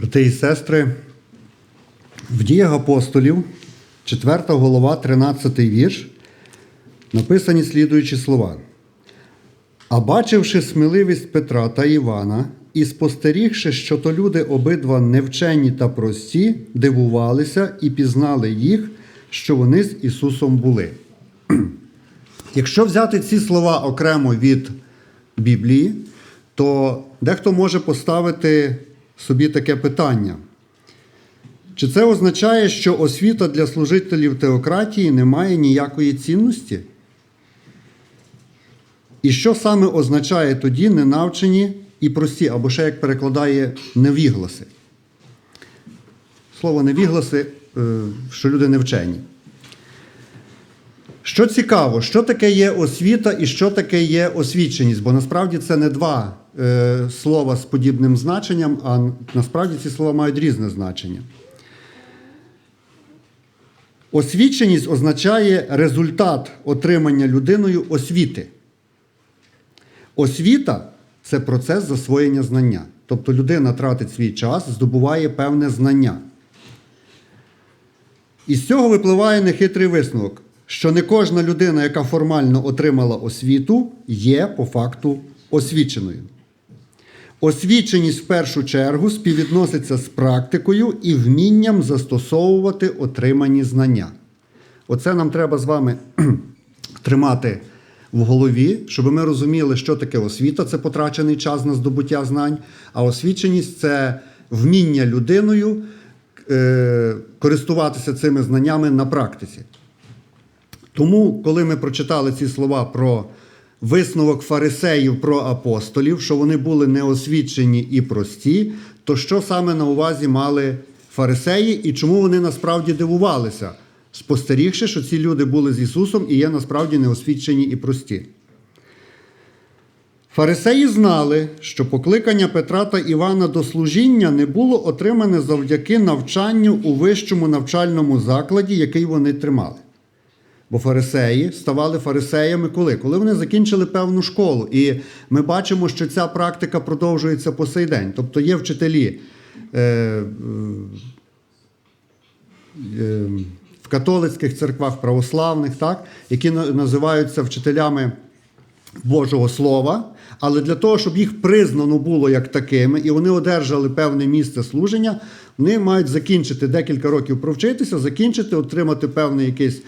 Брати і сестри, в діях апостолів, 4 голова, 13 вірш, написані слідуючі слова. А бачивши сміливість Петра та Івана, і спостерігши, що то люди обидва невчені та прості, дивувалися і пізнали їх, що вони з Ісусом були. Якщо взяти ці слова окремо від Біблії, то дехто може поставити собі таке питання. Чи це означає, що освіта для служителів теократії не має ніякої цінності? І що саме означає тоді ненавчені і прості, або ще як перекладає невігласи? Слово невігласи, е, що люди невчені. Що цікаво, що таке є освіта і що таке є освіченість? Бо насправді це не два е, слова з подібним значенням, а насправді ці слова мають різне значення. Освіченість означає результат отримання людиною освіти. Освіта це процес засвоєння знання. Тобто людина тратить свій час, здобуває певне знання. Із цього випливає нехитрий висновок, що не кожна людина, яка формально отримала освіту, є по факту освіченою. Освіченість в першу чергу співвідноситься з практикою і вмінням застосовувати отримані знання. Оце нам треба з вами тримати в голові, щоб ми розуміли, що таке освіта це потрачений час на здобуття знань, а освіченість це вміння людиною е, користуватися цими знаннями на практиці. Тому, коли ми прочитали ці слова про висновок фарисеїв про апостолів, що вони були неосвічені і прості, то що саме на увазі мали фарисеї і чому вони насправді дивувалися, спостерігши, що ці люди були з Ісусом і є насправді неосвічені і прості. Фарисеї знали, що покликання Петра та Івана до служіння не було отримане завдяки навчанню у вищому навчальному закладі, який вони тримали. Бо фарисеї ставали фарисеями коли? Коли вони закінчили певну школу. І ми бачимо, що ця практика продовжується по сей день. Тобто є вчителі е, е, в католицьких церквах православних, так, які називаються вчителями Божого Слова, але для того, щоб їх признано було як такими, і вони одержали певне місце служення, вони мають закінчити декілька років провчитися, закінчити, отримати певне якесь е,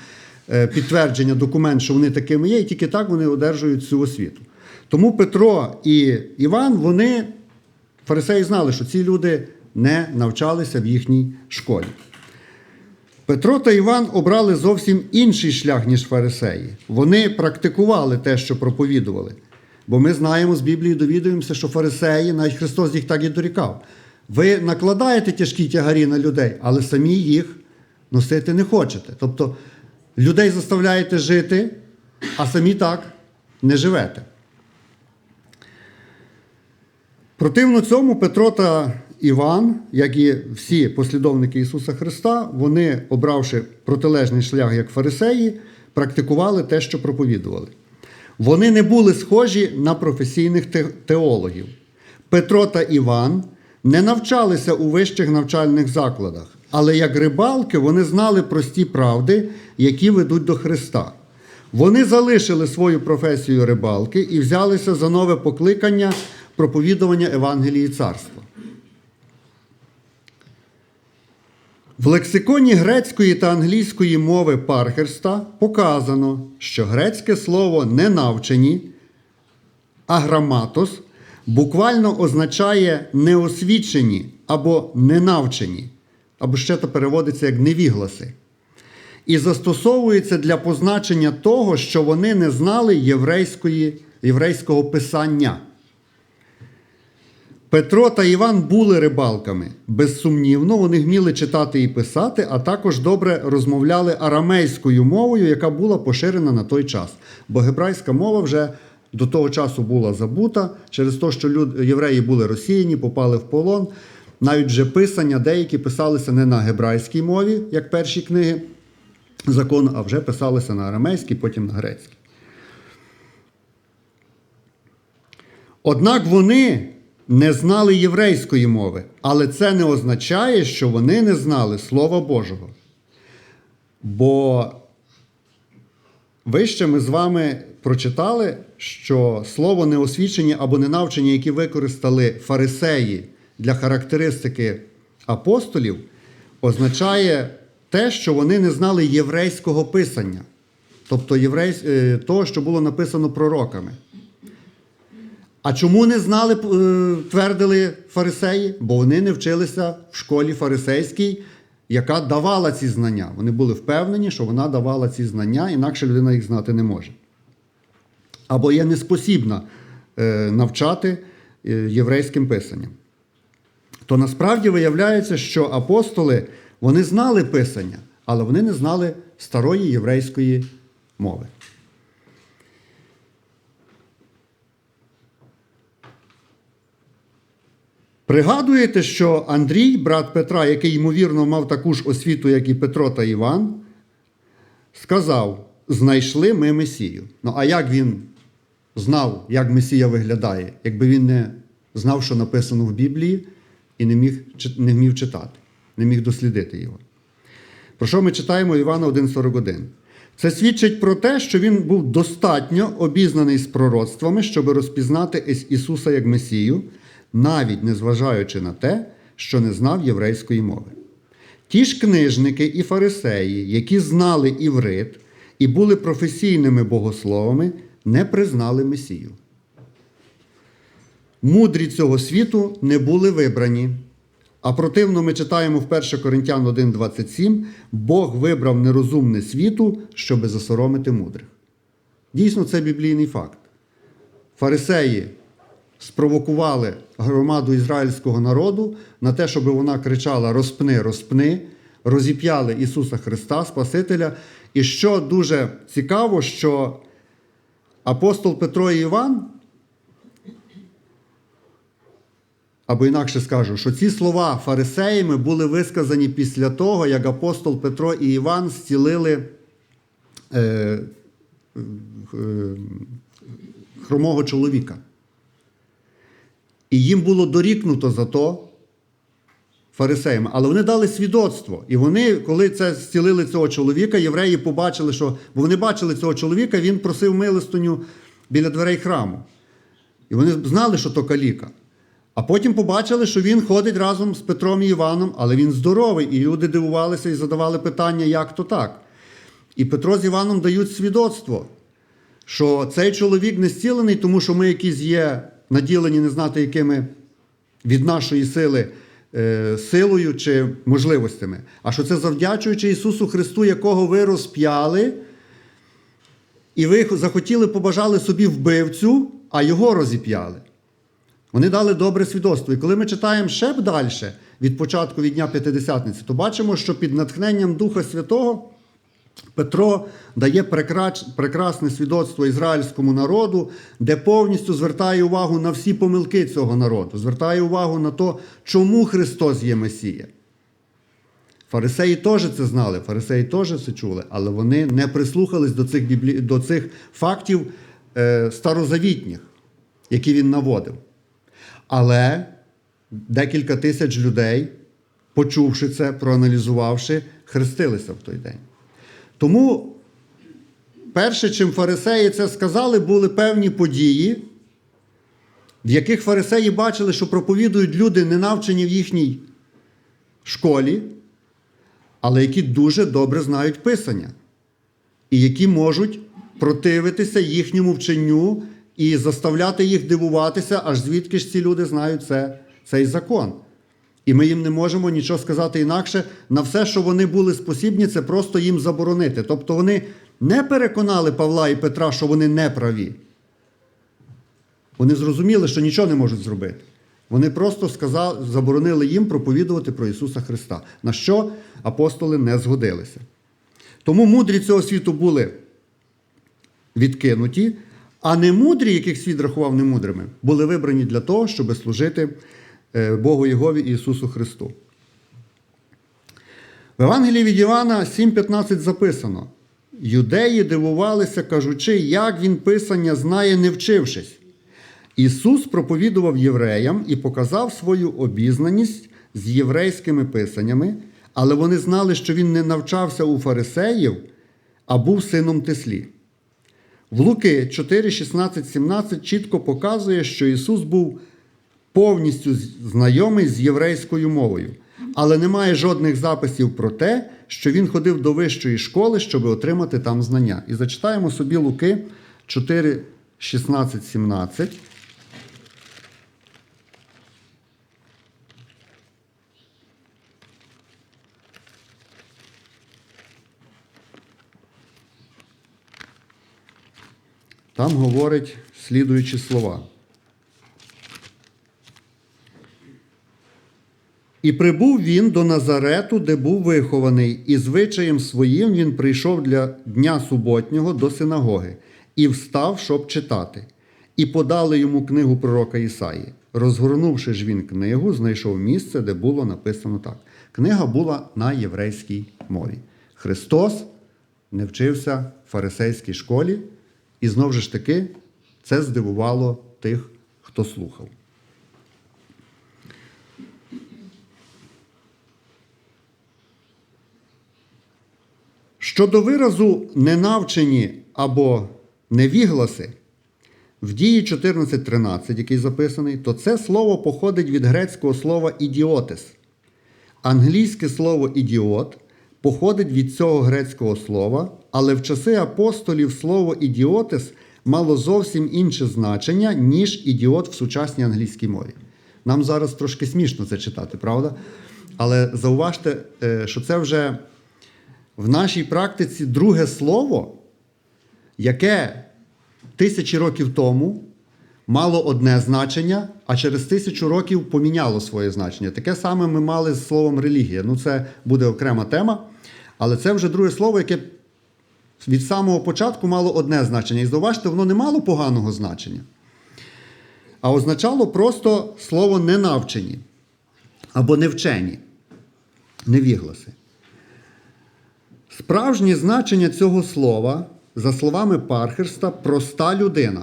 підтвердження, документ, що вони такими є, і тільки так вони одержують цю освіту. Тому Петро і Іван, вони, фарисеї, знали, що ці люди не навчалися в їхній школі. Петро та Іван обрали зовсім інший шлях, ніж фарисеї. Вони практикували те, що проповідували. Бо ми знаємо з Біблії, довідуємося, що фарисеї, навіть Христос їх так і дорікав. Ви накладаєте тяжкі тягарі на людей, але самі їх носити не хочете. Тобто людей заставляєте жити, а самі так не живете. Противно цьому Петро та Іван, як і всі послідовники Ісуса Христа, вони, обравши протилежний шлях як фарисеї, практикували те, що проповідували. Вони не були схожі на професійних теологів. Петро та Іван не навчалися у вищих навчальних закладах, але як рибалки вони знали прості правди, які ведуть до Христа. Вони залишили свою професію рибалки і взялися за нове покликання проповідування Евангелії Царства. В лексиконі грецької та англійської мови Пархерста показано, що грецьке слово ненавчені, аграматос буквально означає неосвічені або ненавчені, або ще то переводиться як невігласи. І застосовується для позначення того, що вони не знали єврейської, єврейського писання. Петро та Іван були рибалками. Безсумнівно, вони вміли читати і писати, а також добре розмовляли арамейською мовою, яка була поширена на той час. Бо гебрайська мова вже до того часу була забута через те, що люд... євреї були розсіяні, попали в полон. Навіть вже писання деякі писалися не на гебрайській мові, як перші книги закону, а вже писалися на арамейській, потім на грецькій. Однак вони не знали єврейської мови, але це не означає, що вони не знали Слова Божого. Бо вище ми з вами прочитали, що слово неосвічені або ненавчені, які використали фарисеї для характеристики апостолів, означає те, що вони не знали єврейського писання, тобто єврейсь... е, того, що було написано пророками. А чому не знали, е, твердили фарисеї? Бо вони не вчилися в школі фарисейській, яка давала ці знання. Вони були впевнені, що вона давала ці знання, інакше людина їх знати не може. Або є неспосібна е, навчати єврейським писанням. То насправді виявляється, що апостоли вони знали писання, але вони не знали старої єврейської мови. Пригадуєте, що Андрій, брат Петра, який ймовірно мав таку ж освіту, як і Петро та Іван, сказав: знайшли ми Месію. Ну, а як він знав, як Месія виглядає, якби він не знав, що написано в Біблії, і не міг, не вмів читати, не міг дослідити його. Про що ми читаємо Івана 1,41? Це свідчить про те, що він був достатньо обізнаний з пророцтвами, щоб розпізнати Іс- Ісуса як Месію, навіть незважаючи на те, що не знав єврейської мови. Ті ж книжники і фарисеї, які знали іврит і були професійними богословами, не признали Месію. Мудрі цього світу не були вибрані. А противно ми читаємо в 1 Коринтян 1,27: Бог вибрав нерозумне світу, щоби засоромити мудрих. Дійсно, це біблійний факт. Фарисеї спровокували громаду ізраїльського народу на те, щоб вона кричала Розпни, розпни, розіп'яли Ісуса Христа, Спасителя. І що дуже цікаво, що апостол Петро і Іван або інакше скажу, що ці слова фарисеями були висказані після того, як апостол Петро і Іван зцілили е, е, хромого чоловіка. І їм було дорікнуто за то фарисеями. Але вони дали свідоцтво. І вони, коли це зцілили цього чоловіка, євреї побачили, що бо вони бачили цього чоловіка, він просив милостиню біля дверей храму. І вони знали, що то каліка. А потім побачили, що він ходить разом з Петром і Іваном, але він здоровий. І люди дивувалися і задавали питання, як то так. І Петро з Іваном дають свідоцтво, що цей чоловік не зцілений, тому що ми якісь є наділені, не знати, якими від нашої сили е, силою чи можливостями, а що це завдячуючи Ісусу Христу, якого ви розп'яли, і ви захотіли, побажали собі вбивцю, а його розіп'яли. Вони дали добре свідоцтво. І коли ми читаємо ще б далі, від початку від Дня П'ятидесятниці, то бачимо, що під натхненням Духа Святого Петро дає прекрасне свідоцтво ізраїльському народу, де повністю звертає увагу на всі помилки цього народу, звертає увагу на те, чому Христос є Месія. Фарисеї теж це знали, фарисеї теж це чули, але вони не прислухались до цих, біблі... до цих фактів е, старозавітніх, які він наводив. Але декілька тисяч людей, почувши це, проаналізувавши, хрестилися в той день. Тому, перше, чим фарисеї це сказали, були певні події, в яких фарисеї бачили, що проповідують люди, не навчені в їхній школі, але які дуже добре знають Писання, і які можуть противитися їхньому вченню і заставляти їх дивуватися, аж звідки ж ці люди знають це, цей закон. І ми їм не можемо нічого сказати інакше. На все, що вони були спосібні, це просто їм заборонити. Тобто вони не переконали Павла і Петра, що вони не праві. Вони зрозуміли, що нічого не можуть зробити. Вони просто сказали, заборонили їм проповідувати про Ісуса Христа, на що апостоли не згодилися. Тому мудрі цього світу були відкинуті, а немудрі, яких світ рахував немудрими, були вибрані для того, щоб служити е, Богу Єгові Ісусу Христу. В Евангелії від Івана 7,15 записано: Юдеї дивувалися, кажучи, як він Писання знає, не вчившись. Ісус проповідував євреям і показав свою обізнаність з єврейськими писаннями, але вони знали, що він не навчався у фарисеїв, а був сином Теслі. В Луки 4, 16, 17 чітко показує, що Ісус був повністю знайомий з єврейською мовою, але немає жодних записів про те, що він ходив до вищої школи, щоб отримати там знання. І зачитаємо собі Луки 4, 16, 17. Там говорить слідуючі слова. І прибув він до Назарету, де був вихований, і звичаєм своїм він прийшов для дня суботнього до синагоги і встав, щоб читати. І подали йому книгу пророка Ісаї. Розгорнувши ж він книгу, знайшов місце, де було написано так. Книга була на єврейській мові. Христос не вчився в фарисейській школі, і знову ж таки це здивувало тих, хто слухав. Щодо виразу ненавчені або невігласи, в дії 14.13, який записаний, то це слово походить від грецького слова ідіотес. Англійське слово ідіот походить від цього грецького слова, але в часи апостолів слово ідіотес мало зовсім інше значення, ніж ідіот в сучасній англійській мові. Нам зараз трошки смішно це читати, правда? Але зауважте, е, що це вже в нашій практиці друге слово, яке тисячі років тому мало одне значення, а через тисячу років поміняло своє значення. Таке саме ми мали з словом релігія. Ну, це буде окрема тема. Але це вже друге слово, яке від самого початку мало одне значення. І зауважте, воно не мало поганого значення, а означало просто слово ненавчені або невчені, невігласи. Справжнє значення цього слова, за словами Пархерста, проста людина.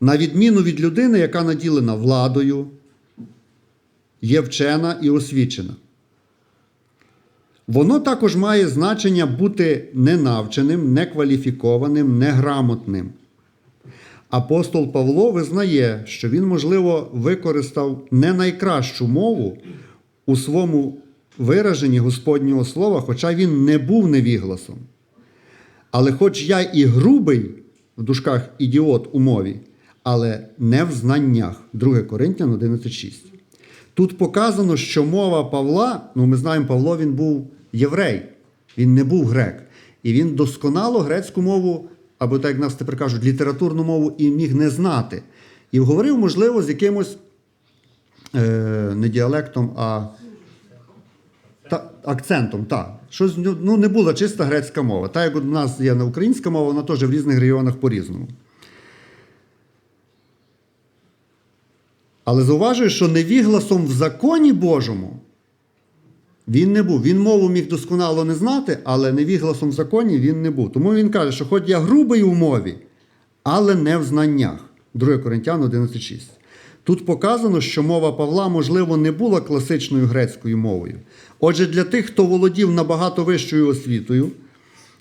На відміну від людини, яка наділена владою, є вчена і освічена. Воно також має значення бути ненавченим, некваліфікованим, неграмотним. Апостол Павло визнає, що він, можливо, використав не найкращу мову у своєму вираженні Господнього слова, хоча він не був невігласом. Але хоч я і грубий в дужках ідіот у мові, але не в знаннях. 2 Коринтян 11.6. Тут показано, що мова Павла, ну ми знаємо, Павло він був єврей, він не був грек. І він досконало грецьку мову, або так як нас тепер кажуть, літературну мову і міг не знати. І говорив, можливо, з якимось е, не діалектом, а та, акцентом, так. Щось ну, не була чиста грецька мова. Так як у нас є на українська мова, вона теж в різних регіонах по-різному. Але зауважую, що невігласом в законі Божому він не був. Він мову міг досконало не знати, але невігласом в законі він не був. Тому він каже, що хоч я грубий у мові, але не в знаннях. 2 Коринтян 11.6. Тут показано, що мова Павла, можливо, не була класичною грецькою мовою. Отже, для тих, хто володів набагато вищою освітою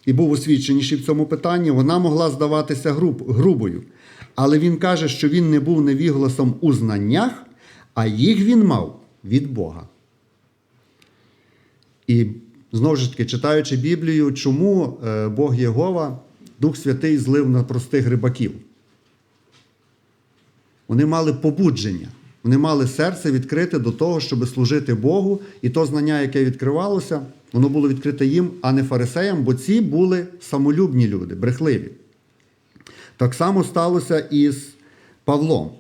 і був освіченіший в цьому питанні, вона могла здаватися груб, грубою. Але він каже, що він не був невігласом у знаннях, а їх він мав від Бога. І знову ж таки, читаючи Біблію, чому е, Бог Єгова, Дух Святий злив на простих рибаків? Вони мали побудження, вони мали серце відкрите до того, щоб служити Богу, і то знання, яке відкривалося, воно було відкрите їм, а не фарисеям, бо ці були самолюбні люди, брехливі. Так само сталося і з Павлом.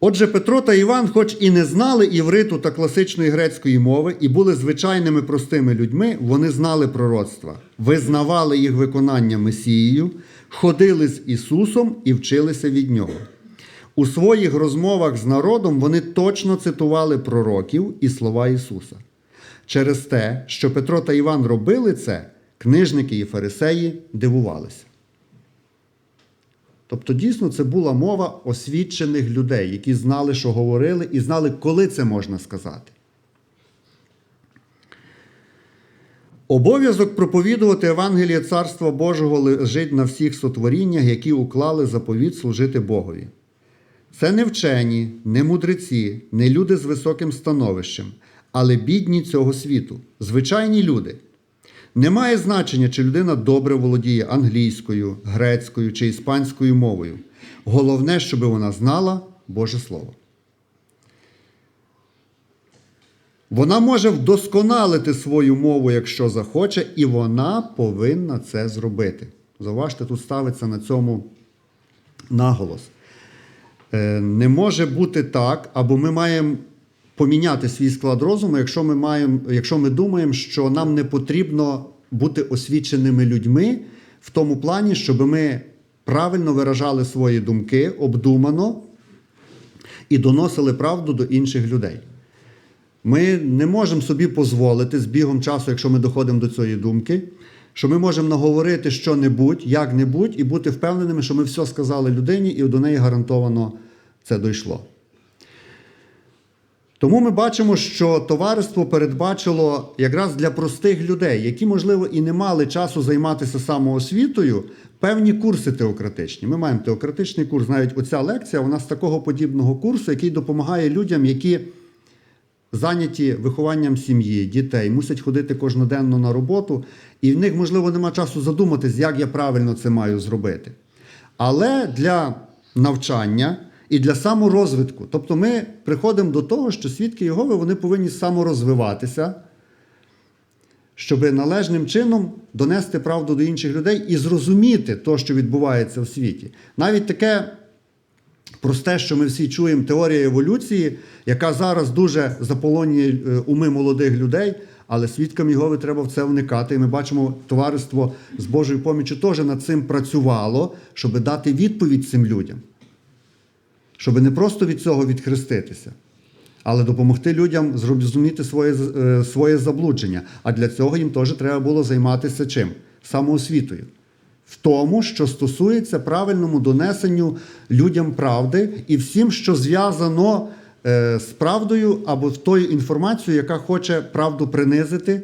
Отже, Петро та Іван, хоч і не знали івриту та класичної грецької мови, і були звичайними простими людьми, вони знали пророцтва, визнавали їх виконання Месією, ходили з Ісусом і вчилися від Нього. У своїх розмовах з народом вони точно цитували пророків і слова Ісуса. Через те, що Петро та Іван робили це, Книжники і фарисеї дивувалися. Тобто, дійсно, це була мова освічених людей, які знали, що говорили, і знали, коли це можна сказати. Обов'язок проповідувати Евангеліє Царства Божого лежить на всіх сотворіннях, які уклали заповіт служити Богові. Це не вчені, не мудреці, не люди з високим становищем, але бідні цього світу, звичайні люди. Немає значення, чи людина добре володіє англійською, грецькою чи іспанською мовою. Головне, щоб вона знала Боже Слово. Вона може вдосконалити свою мову, якщо захоче, і вона повинна це зробити. Зауважте, тут ставиться на цьому наголос. Е, Не може бути так, або ми маємо поміняти свій склад розуму, якщо ми, маємо, якщо ми думаємо, що нам не потрібно бути освіченими людьми в тому плані, щоб ми правильно виражали свої думки, обдумано і доносили правду до інших людей. Ми не можемо собі дозволити з бігом часу, якщо ми доходимо до цієї думки, що ми можемо наговорити що-небудь, як-небудь, і бути впевненими, що ми все сказали людині, і до неї гарантовано це дійшло. Тому ми бачимо, що товариство передбачило якраз для простих людей, які, можливо, і не мали часу займатися самоосвітою, певні курси теократичні. Ми маємо теократичний курс. Навіть оця лекція вона з такого подібного курсу, який допомагає людям, які зайняті вихованням сім'ї, дітей, мусять ходити кожноденно на роботу, і в них, можливо, нема часу задуматись, як я правильно це маю зробити. Але для навчання і для саморозвитку. Тобто ми приходимо до того, що свідки Єгови вони повинні саморозвиватися, щоб належним чином донести правду до інших людей і зрозуміти те, що відбувається в світі. Навіть таке просте, що ми всі чуємо, теорія еволюції, яка зараз дуже заполонює е, уми молодих людей, але свідкам Єгови треба в це вникати. І ми бачимо, товариство з Божою поміччю теж над цим працювало, щоб дати відповідь цим людям. Щоб не просто від цього відхреститися, але допомогти людям зрозуміти своє, е, своє заблудження. А для цього їм теж треба було займатися чим? Самоосвітою в тому, що стосується правильному донесенню людям правди і всім, що зв'язано е, з правдою або з тою інформацією, яка хоче правду принизити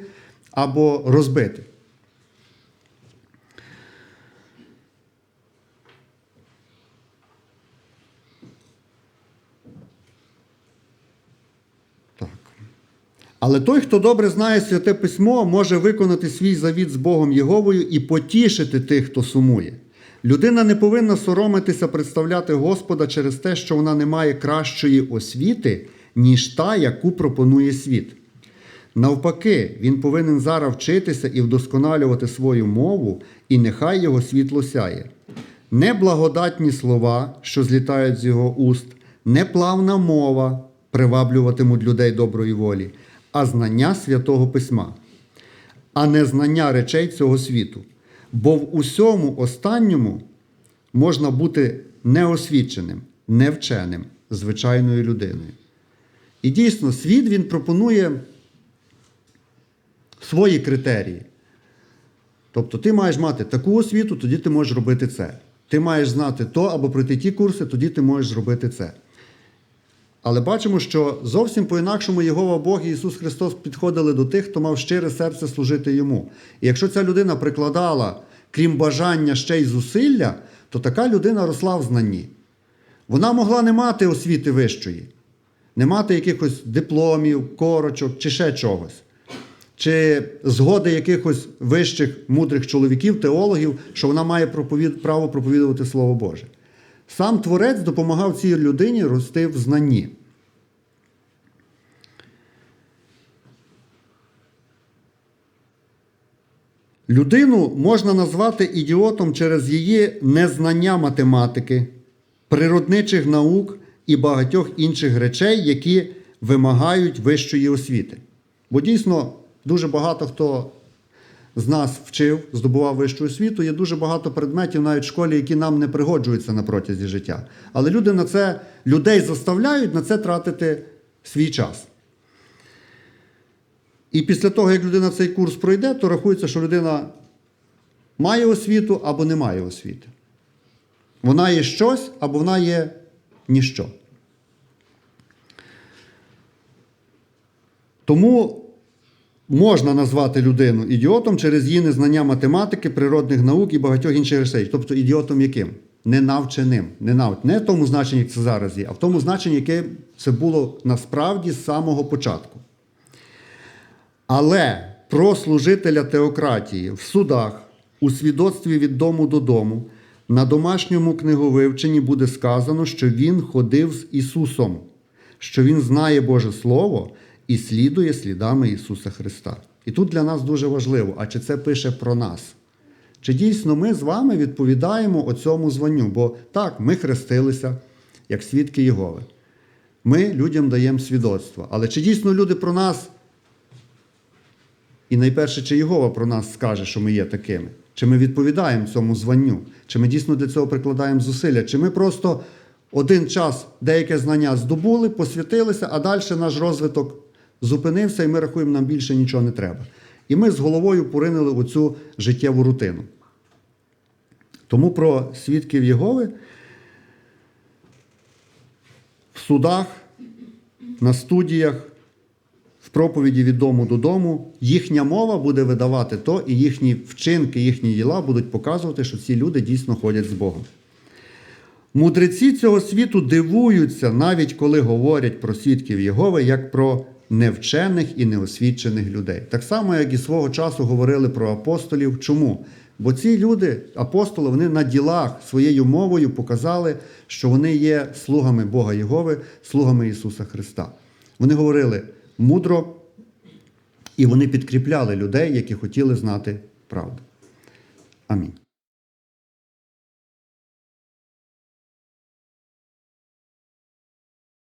або розбити. Але той, хто добре знає святе письмо, може виконати свій завіт з Богом Єговою і потішити тих, хто сумує. Людина не повинна соромитися представляти Господа через те, що вона не має кращої освіти, ніж та, яку пропонує світ. Навпаки, він повинен зараз вчитися і вдосконалювати свою мову, і нехай його світло сяє. Не благодатні слова, що злітають з його уст, не плавна мова приваблюватимуть людей доброї волі, а знання святого письма, а не знання речей цього світу. Бо в усьому останньому можна бути неосвіченим, невченим, звичайною людиною. І дійсно, світ він пропонує свої критерії. Тобто ти маєш мати таку освіту, тоді ти можеш робити це. Ти маєш знати то або пройти ті курси, тоді ти можеш зробити це. Але бачимо, що зовсім по-інакшому Єгова Бог і Ісус Христос підходили до тих, хто мав щире серце служити йому. І якщо ця людина прикладала, крім бажання ще й зусилля, то така людина росла в знанні. Вона могла не мати освіти вищої, не мати якихось дипломів, корочок чи ще чогось, чи згоди якихось вищих мудрих чоловіків, теологів, що вона має проповід... право проповідувати Слово Боже. Сам Творець допомагав цій людині рости в знанні. Людину можна назвати ідіотом через її незнання математики, природничих наук і багатьох інших речей, які вимагають вищої освіти. Бо дійсно дуже багато хто з нас вчив, здобував вищу освіту. Є дуже багато предметів навіть в школі, які нам не пригоджуються на протязі життя. Але люди на це, людей заставляють на це тратити свій час. І після того, як людина цей курс пройде, то рахується, що людина має освіту або не має освіти. Вона є щось або вона є ніщо. Тому можна назвати людину ідіотом через її незнання математики, природних наук і багатьох інших речей. Тобто ідіотом яким? Ненавченим. Не, нав... не в тому значенні, як це зараз є, а в тому значенні, яке це було насправді з самого початку. Але про служителя теократії в судах, у свідоцтві від дому додому, на домашньому книговивченні буде сказано, що він ходив з Ісусом, що він знає Боже Слово і слідує слідами Ісуса Христа. І тут для нас дуже важливо, а чи це пише про нас? Чи дійсно ми з вами відповідаємо оцьому званню? Бо так, ми хрестилися як свідки Єгови. Ми людям даємо свідоцтво. Але чи дійсно люди про нас і найперше, чи Єгова про нас скаже, що ми є такими? Чи ми відповідаємо цьому званню? Чи ми дійсно для цього прикладаємо зусилля? Чи ми просто один час деяке знання здобули, посвятилися, а далі наш розвиток зупинився, і ми рахуємо, нам більше нічого не треба. І ми з головою поринили у цю життєву рутину. Тому про свідків Єгови в судах, на студіях, в проповіді від дому додому, їхня мова буде видавати то, і їхні вчинки, їхні діла будуть показувати, що ці люди дійсно ходять з Богом. Мудреці цього світу дивуються, навіть коли говорять про свідків Єгови, як про невчених і неосвічених людей. Так само, як і свого часу говорили про апостолів. Чому? Бо ці люди, апостоли, вони на ділах своєю мовою показали, що вони є слугами Бога Єгови, слугами Ісуса Христа. Вони говорили мудро, і вони підкріпляли людей, які хотіли знати правду. Амінь.